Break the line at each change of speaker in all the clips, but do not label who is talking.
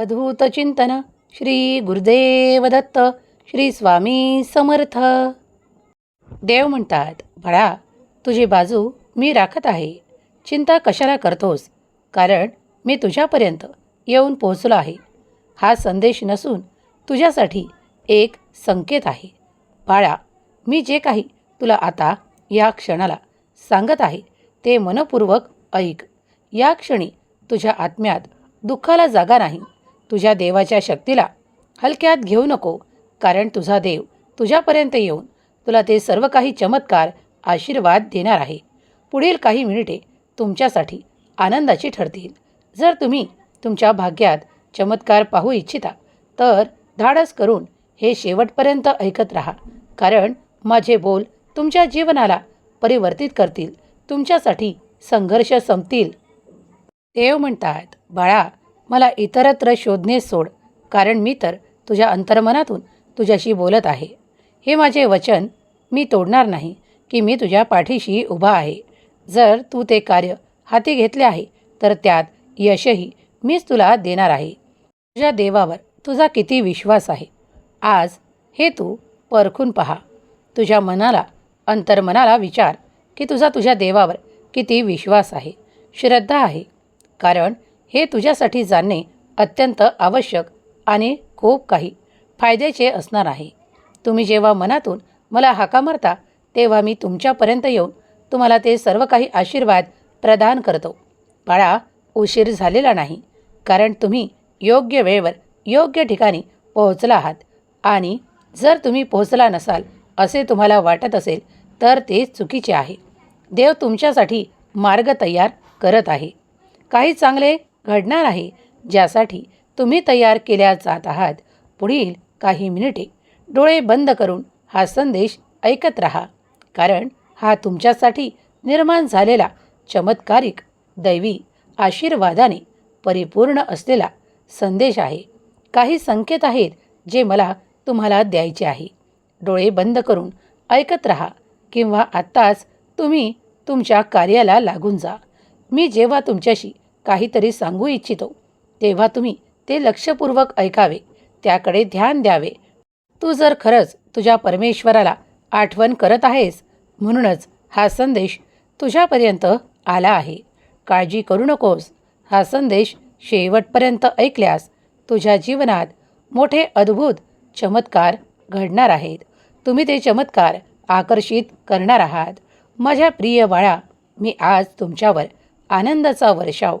अद्भुत चिंतन श्री गुरुदेव दत्त श्री स्वामी समर्थ. देव म्हणतात बाळा तुझी बाजू मी राखत आहे. चिंता कशाला करतोस? कारण मी तुझ्यापर्यंत येऊन पोहोचलो आहे. हा संदेश नसून तुझ्यासाठी एक संकेत आहे. बाळा मी जे काही तुला आता या क्षणाला सांगत आहे ते मनपूर्वक ऐक. या क्षणी तुझ्या आत्म्यात दुःखाला जागा नाही. तुझ्या देवाच्या शक्तीला हलक्यात घेऊ नको कारण तुझा देव तुझ्यापर्यंत येऊन तुला ते सर्व काही चमत्कार आशीर्वाद देणार आहे. पुढील काही मिनिटे तुमच्यासाठी आनंदाची ठरतील. जर तुम्ही तुमच्या भाग्यात चमत्कार पाहू इच्छिता तर धाडस करून हे शेवटपर्यंत ऐकत राहा कारण माझे बोल तुमच्या जीवनाला परिवर्तित करतील तुमच्यासाठी संघर्ष संपतील. देव म्हणतात बाळा मला इतरत्र शोधणे सोड कारण मी तर तुझ्या अंतर्मनातून तुझ्याशी बोलत आहे. हे माझे वचन मी तोडणार नाही की मी तुझ्या पाठीशी उभा आहे. जर तू ते कार्य हाती घेतले आहे तर त्यात यशही मीच तुला देणार आहे. तुझ्या देवावर तुझा किती विश्वास आहे? आज हे तू परखून पहा. तुझ्या मनाला अंतर्मनाला विचार की तुझा तुझ्या देवावर किती विश्वास आहे. श्रद्धा आहे कारण हे तुझ्यासाठी जाणणे अत्यंत आवश्यक आणि खूप काही फायद्याचे असणार आहे. तुम्ही जेव्हा मनातून मला हाका मारता तेव्हा मी तुमच्यापर्यंत येऊन तुम्हाला ते सर्व काही आशीर्वाद प्रदान करतो. बाळा उशीर झालेला नाही कारण तुम्ही योग्य वेळेवर योग्य ठिकाणी पोहोचला आहात आणि जर तुम्ही पोहोचला नसाल असे तुम्हाला वाटत असेल तर ते चुकीचे आहे. देव तुमच्यासाठी मार्ग तयार करत आहे. काही चांगले घडणार आहे ज्यासाठी तुम्ही तयार केल्या जात आहात. पुढील काही मिनिटे डोळे बंद करून हा संदेश ऐकत राहा कारण हा तुमच्यासाठी निर्माण झालेला चमत्कारिक दैवी आशीर्वादाने परिपूर्ण असलेला संदेश आहे. काही संकेत आहेत जे मला तुम्हाला द्यायचे आहे. डोळे बंद करून ऐकत राहा किंवा आत्ताच तुम्ही तुमच्या कार्याला लागून जा. मी जेव्हा तुमच्याशी काहीतरी सांगू इच्छितो. तेव्हा तुम्ही ते लक्षपूर्वक ऐकावे. त्याकडे ध्यान द्यावे. तू जर खरंच तुझ्या परमेश्वराला आठवण करत आहेस म्हणूनच हा संदेश तुझ्यापर्यंत आला आहे. काळजी करू नकोस. हा संदेश शेवटपर्यंत ऐकल्यास तुझ्या जीवनात मोठे अद्भुत चमत्कार घडणार आहेत. तुम्ही ते चमत्कार आकर्षित करणार आहात. माझ्या प्रिय बाळा मी आज तुमच्यावर आनंदाचा वर्षाव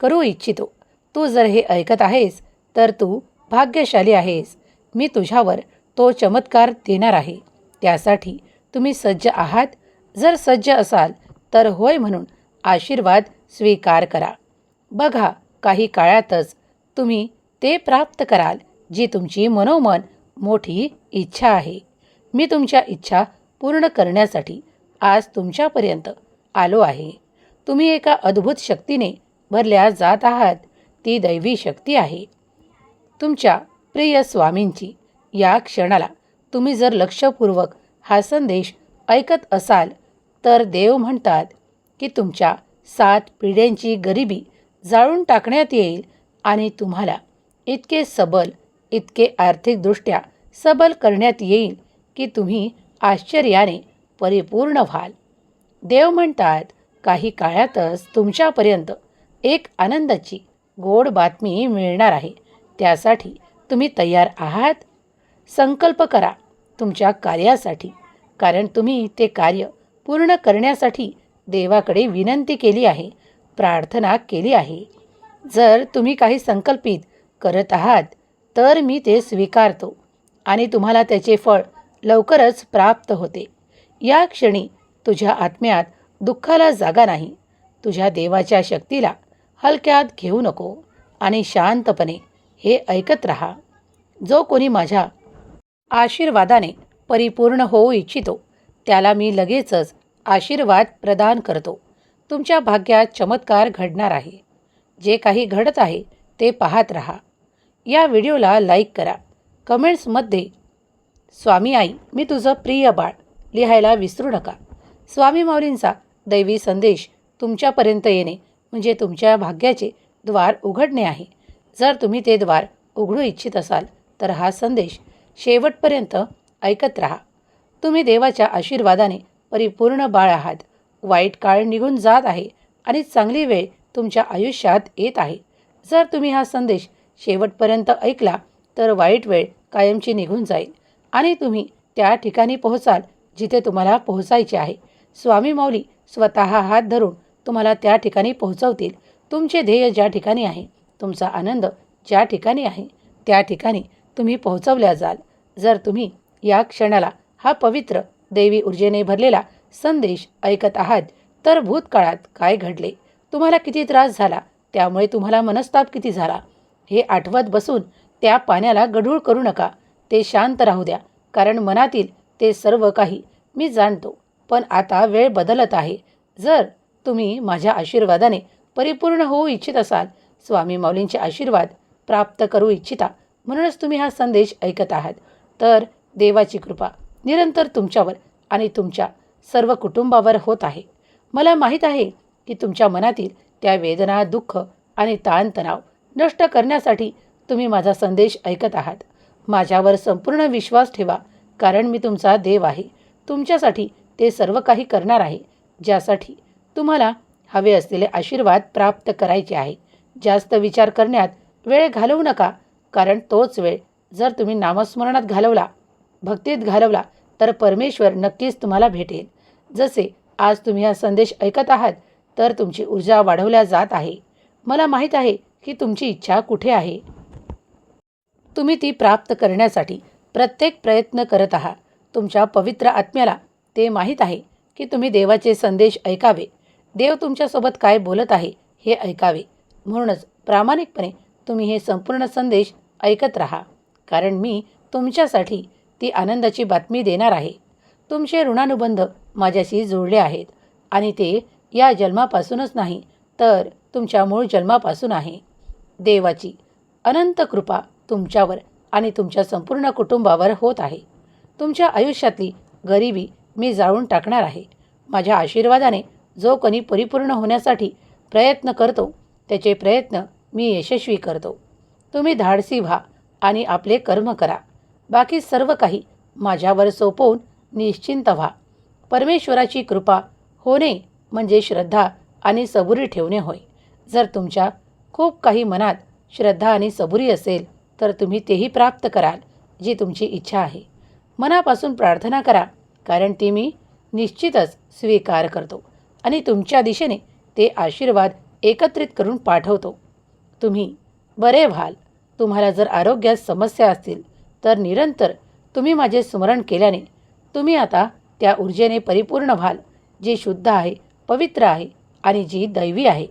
करू इच्छितो. तू जर हे ऐकत आहेस तर तू भाग्यशाली आहेस. मी तुझ्यावर तो चमत्कार देणार आहे. त्यासाठी तुम्ही सज्ज आहात. जर सज्ज असाल तर होय म्हणून आशीर्वाद स्वीकार करा. बघा काही काळातच तुम्ही ते प्राप्त कराल जी तुमची मनोमन मोठी इच्छा आहे. मी तुमच्या इच्छा पूर्ण करण्यासाठी आज तुमच्यापर्यंत आलो आहे. तुम्ही एका अद्भुत शक्तीने भरल्या जात आहात ती दैवी शक्ती आहे. तुमच्या प्रिय स्वामींची या क्षणाला तुम्ही जर लक्षपूर्वक हा संदेश ऐकत असाल तर देव म्हणतात की तुमच्या सात पिढ्यांची गरिबी जाळून टाकण्यात येईल आणि तुम्हाला इतके सबल इतके आर्थिकदृष्ट्या सबल करण्यात येईल की तुम्ही आश्चर्याने परिपूर्ण व्हाल. देव म्हणतात काही काळातच तुमच्यापर्यंत एक आनंदाची गोड बातमी मिळणार आहे. त्यासाठी तुम्ही तयार आहात? संकल्प करा तुमच्या कार्यासाठी. कारण तुम्ही ते कार्य पूर्ण करण्यासाठी देवाकडे विनंती केली आहे प्रार्थना केली आहे. जर तुम्ही काही संकल्पित करत आहात तर मी ते स्वीकारतो आणि तुम्हाला त्याचे फळ लवकरच प्राप्त होते. या क्षणी तुझ्या आत्म्यात दुःखाला जागा नाही. तुझ्या देवाच्या शक्तीला हलक्यात घेऊ नको आणि शांतपणे हे ऐकत राहा. जो कोणी माझ्या आशीर्वादाने परिपूर्ण होऊ इच्छितो त्याला मी लगेचच आशीर्वाद प्रदान करतो. तुमच्या भाग्यात चमत्कार घडणार आहे. जे काही घडत आहे ते पाहत राहा. या व्हिडिओला लाईक करा. कमेंट्समध्ये स्वामी आई मी तुझं प्रिय बाळ लिहायला विसरू नका. स्वामी माऊलींचा दैवी संदेश तुमच्यापर्यंत येणे म्हणजे तुमच्या भाग्याचे द्वार उघडणे आहे. जर तुम्ही ते द्वार उघडू इच्छित असाल तर हा संदेश शेवटपर्यंत ऐकत राहा. तुम्ही देवाच्या आशीर्वादाने परिपूर्ण बाळ आहात. वाईट काळ निघून जात आहे आणि चांगली वेळ तुमच्या आयुष्यात येत आहे. जर तुम्ही हा संदेश शेवटपर्यंत ऐकला तर वाईट वेळ कायमची निघून जाईल आणि तुम्ही त्या ठिकाणी पोहोचाल जिथे तुम्हाला पोहोचायचे आहे. स्वामी माऊली स्वतः हात धरून तुम्हाला त्या ठिकाणी पोहोचवतील. तुमचे ध्येय ज्या ठिकाणी आहे तुमचा आनंद ज्या ठिकाणी आहे त्या ठिकाणी तुम्ही पोहोचवल्या जाल. जर तुम्ही या क्षणाला हा पवित्र देवी ऊर्जेने भरलेला संदेश ऐकत आहात तर भूतकाळात काय घडले? तुम्हाला किती त्रास झाला? त्यामुळे तुम्हाला मनस्ताप किती झाला? हे आठवत बसून त्या पाण्याला गढूळ करू नका. ते शांत राहू द्या. कारण मनातील ते सर्व काही मी जाणतो. पण आता वेळ बदलत आहे. जर तुम्ही माझ्या आशीर्वादाने परिपूर्ण होऊ इच्छित असाल. स्वामी माऊलींचे आशीर्वाद प्राप्त करू इच्छिता म्हणूनच तुम्ही हा संदेश ऐकत आहात. तर देवाची कृपा निरंतर तुमच्यावर आणि तुमच्या सर्व कुटुंबावर होत आहे. मला माहीत आहे की तुमच्या मनातील त्या वेदना दुःख आणि ताणतणाव नष्ट करण्यासाठी तुम्ही माझा संदेश ऐकत आहात. माझ्यावर संपूर्ण विश्वास ठेवा कारण मी तुमचा देव आहे. तुमच्यासाठी ते सर्व काही करणार आहे ज्यासाठी तुम्हाला हवे असलेले आशीर्वाद प्राप्त करायचे आहे. जास्त विचार करण्यात वेळ घालवू नका कारण तोच वेळ जर तुम्ही नामस्मरणात घालवला भक्तीत घालवला तर परमेश्वर नक्कीच तुम्हाला भेटेल. जसे आज तुम्ही हा संदेश ऐकत आहात तर तुमची ऊर्जा वाढवल्या जात आहे. मला माहीत आहे की तुमची इच्छा कुठे आहे? तुम्ही ती प्राप्त करण्यासाठी प्रत्येक प्रयत्न करत आहात. तुमच्या पवित्र आत्म्याला ते माहीत आहे की तुम्ही देवाचे संदेश ऐकावे. देव तुमच्यासोबत काय बोलत आहे हे ऐकावे. म्हणूनच प्रामाणिकपणे तुम्ही हे संपूर्ण संदेश ऐकत राहा. कारण मी तुमच्यासाठी ती आनंदाची बातमी देणार आहे. तुमचे ऋणानुबंध माझ्याशी जोडले आहेत. आणि ते या जन्मापासूनच नाही तर तुमच्या मूळ जन्मापासून आहे. देवाची अनंत कृपा तुमच्यावर आणि तुमच्या संपूर्ण कुटुंबावर होत आहे. तुमच्या आयुष्यातली गरिबी मी जाळून टाकणार आहे. माझ्या आशीर्वादाने जो कोणी परिपूर्ण होण्यासाठी प्रयत्न करतो त्याचे प्रयत्न मी यशस्वी करतो. तुम्ही धाडसी व्हा आणि आपले कर्म करा. बाकी सर्व काही माझ्यावर सोपवून निश्चिंत व्हा. परमेश्वराची कृपा होणे म्हणजे श्रद्धा आणि सबुरी ठेवणे होय. जर तुमच्या खूप काही मनात श्रद्धा आणि सबुरी असेल तर तुम्ही तेही प्राप्त कराल जी तुमची इच्छा आहे. मनापासून प्रार्थना करा कारण ती मी निश्चितच स्वीकार करतो. आणि तुमच्या दिशेने ते आशीर्वाद एकत्रित करून पाठवतो. तुम्ही बरे व्हाल. तुम्हाला जर आरोग्यात समस्या असतील तर निरंतर तुम्ही माझे स्मरण केल्याने तुम्ही आता त्या ऊर्जेने परिपूर्ण व्हाल जी शुद्ध आहे पवित्र आहे आणि जी दैवी आहे.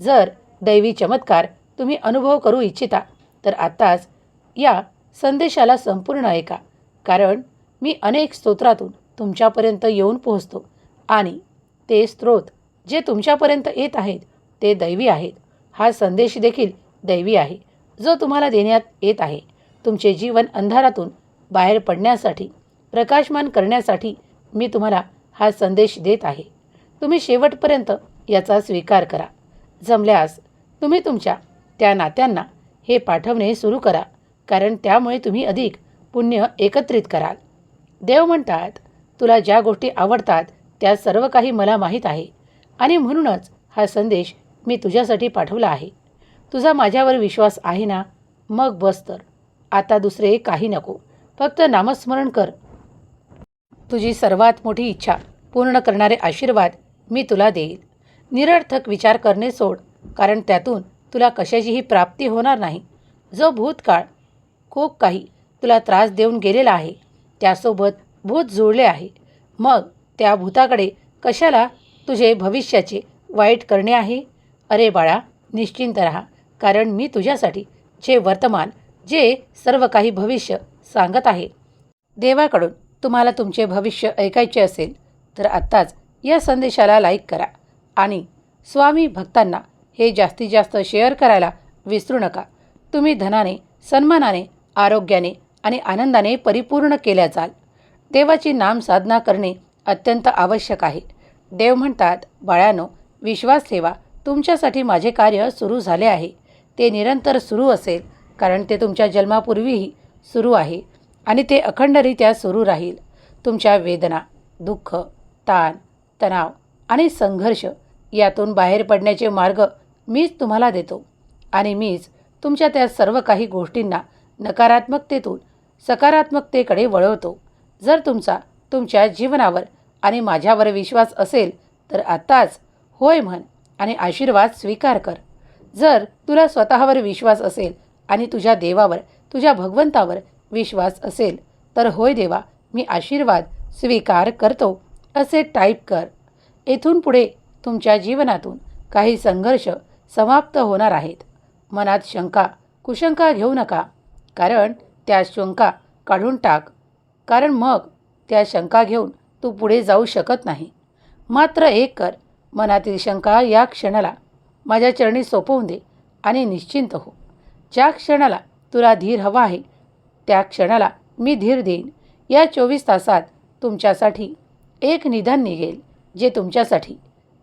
जर दैवी चमत्कार तुम्ही अनुभव करू इच्छिता तर आत्ताच या संदेशाला संपूर्ण ऐका कारण मी अनेक स्तोत्रातून तुमच्यापर्यंत येऊन पोहोचतो आणि ते स्त्रोत जे तुमच्यापर्यंत येत आहेत ते दैवी आहेत. हा संदेश देखील दैवी आहे जो तुम्हाला देण्यात येत आहे. तुमचे जीवन अंधारातून बाहेर पडण्यासाठी प्रकाशमान करण्यासाठी मी तुम्हाला हा संदेश देत आहे. तुम्ही शेवटपर्यंत याचा स्वीकार करा. जमल्यास तुम्ही तुमच्या त्या नात्यांना हे पाठवणे सुरू करा कारण त्यामुळे तुम्ही अधिक पुण्य एकत्रित कराल. देव म्हणतात तुला ज्या गोष्टी आवडतात त्या सर्व काही मला माहीत आहे. आणि म्हणूनच हा संदेश मी तुझ्यासाठी पाठवला आहे. तुझा माझ्यावर विश्वास आहे ना? मग बस तर. आता दुसरे काही नको. फक्त नामस्मरण कर. तुझी सर्वात मोठी इच्छा पूर्ण करणारे आशीर्वाद मी तुला देईल. निरर्थक विचार करणे सोड कारण त्यातून तुला कशाचीही प्राप्ती होणार नाही. जो भूतकाळ खूप काही तुला त्रास देऊन गेलेला आहे त्यासोबत भूत जुळले आहे. मग त्या भूताकडे कशाला तुझे भविष्याचे वाईट करणे आहे? अरे बाळा निश्चिंत राहा कारण मी तुझ्यासाठी जे वर्तमान जे सर्व काही भविष्य सांगत आहे देवाकडून तुम्हाला तुमचे भविष्य ऐकायचे असेल तर आत्ताच या संदेशाला लाईक करा आणि स्वामी भक्तांना हे जास्तीत जास्त शेअर करायला विसरू नका. तुम्ही धनाने सन्मानाने आरोग्याने आणि आनंदाने परिपूर्ण केल्या जाल. देवाची नाम साधना करणे अत्यंत आवश्यक आहे. देव म्हणतात बाळानो विश्वास ठेवा तुमच्यासाठी माझे कार्य सुरू झाले आहे. ते निरंतर सुरू असेल कारण ते तुमच्या जन्मापूर्वीही सुरू आहे आणि ते अखंडरित्या सुरू राहील. तुमच्या वेदना दुःख ताण तणाव आणि संघर्ष यातून बाहेर पडण्याचे मार्ग मीच तुम्हाला देतो आणि मीच तुमच्या त्या सर्व काही गोष्टींना नकारात्मकतेतून सकारात्मकतेकडे वळवतो. जर तुमचा तुमच्या जीवनावर आणि माझ्यावर विश्वास असेल तर आत्ताच होय म्हण आणि आशीर्वाद स्वीकार कर. जर तुला स्वतःवर विश्वास असेल आणि तुझ्या देवावर तुझ्या भगवंतावर विश्वास असेल तर होय देवा मी आशीर्वाद स्वीकार करतो असे टाईप कर. येथून पुढे तुमच्या जीवनातून काही संघर्ष समाप्त होणार आहेत. मनात शंका कुशंका घेऊ नका कारण त्या शंका काढून टाक. कारण मग त्या शंका घेऊन तू पुढे जाऊ शकत नाही. मात्र एक कर मनातील शंका या क्षणाला माझ्या चरणी सोपवून दे आणि निश्चिंत हो. ज्या क्षणाला तुला धीर हवा आहे त्या क्षणाला मी धीर देईन. या चोवीस तासात तुमच्यासाठी एक निधन निघेल जे तुमच्यासाठी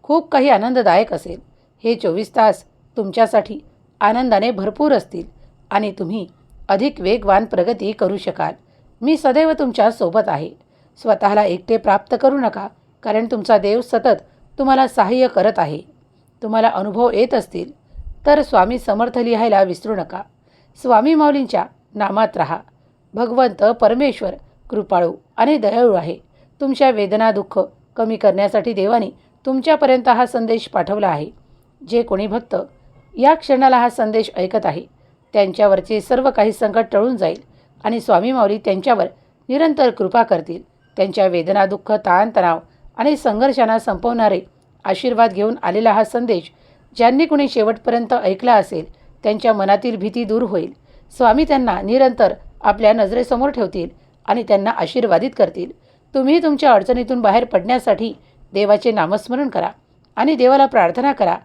खूप काही आनंददायक असेल. हे चोवीस तास तुमच्यासाठी आनंदाने भरपूर असतील आणि तुम्ही अधिक वेगवान प्रगती करू शकाल. मी सदैव तुमच्यासोबत आहे. स्वतःला एकटे प्राप्त करू नका कारण तुमचा देव सतत तुम्हाला सहाय्य करत आहे. तुम्हाला अनुभव येत असतील तर स्वामी समर्थ लिहायला विसरू नका. स्वामी माऊलींच्या नामात राहा. भगवंत परमेश्वर कृपाळू आणि दयाळू आहे. तुमच्या वेदना दुःख कमी करण्यासाठी देवाने तुमच्यापर्यंत हा संदेश पाठवला आहे. जे कोणी भक्त या क्षणाला हा संदेश ऐकत आहे त्यांच्यावरचे सर्व काही संकट टळून जाईल आणि स्वामी माऊली त्यांच्यावर निरंतर कृपा करतील. त्यांच्या वेदना दुःख ताणतणाव आणि संघर्षांना संपवणारे आशीर्वाद घेऊन आलेला हा संदेश ज्यांनी कुणी शेवटपर्यंत ऐकला असेल त्यांच्या मनातील भीती दूर होईल. स्वामी त्यांना निरंतर आपल्या नजरेसमोर ठेवतील आणि त्यांना आशीर्वादित करतील. तुम्ही तुमच्या अडचणीतून बाहेर पडण्यासाठी देवाचे नामस्मरण करा आणि देवाला प्रार्थना करा.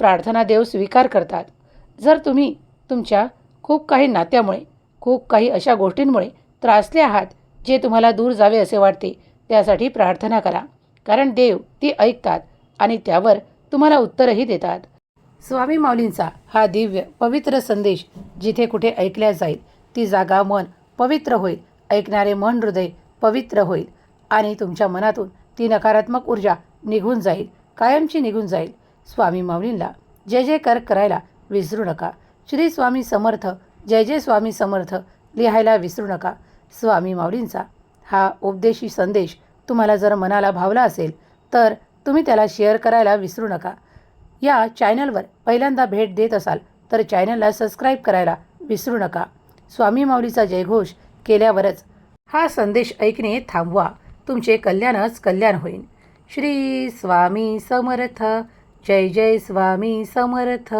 प्रार्थना देव स्वीकार करतात. जर तुम्ही तुमच्या खूप काही नात्यामुळे खूप काही अशा गोष्टींमुळे त्रासले आहात जे तुम्हाला दूर जावे असे वाटते त्यासाठी प्रार्थना करा. कारण देव ती ऐकतात आणि त्यावर तुम्हाला उत्तरही देतात. स्वामी माऊलींचा हा दिव्य पवित्र संदेश जिथे कुठे ऐकल्या जाईल ती जागा मन पवित्र होईल. ऐकणारे मन हृदय पवित्र होईल आणि तुमच्या मनातून ती नकारात्मक ऊर्जा निघून जाईल कायमची निघून जाईल. स्वामी माऊलींना जय जय कर करायला विसरू नका. श्री स्वामी समर्थ जय जय स्वामी समर्थ लिहायला विसरू नका. स्वामी माऊलींचा हा उपदेशी संदेश तुम्हाला जर मनाला भावला असेल तर तुम्ही त्याला शेअर करायला विसरू नका. या चॅनलवर पहिल्यांदा भेट देत असाल तर चॅनलला सबस्क्राईब करायला विसरू नका. स्वामी माऊलीचा जयघोष केल्यावरच हा संदेश ऐकणे थांबवा. तुमचे कल्याणच कल्याण होईल श्री स्वामी समर्थ. जय जय स्वामी समर्थ.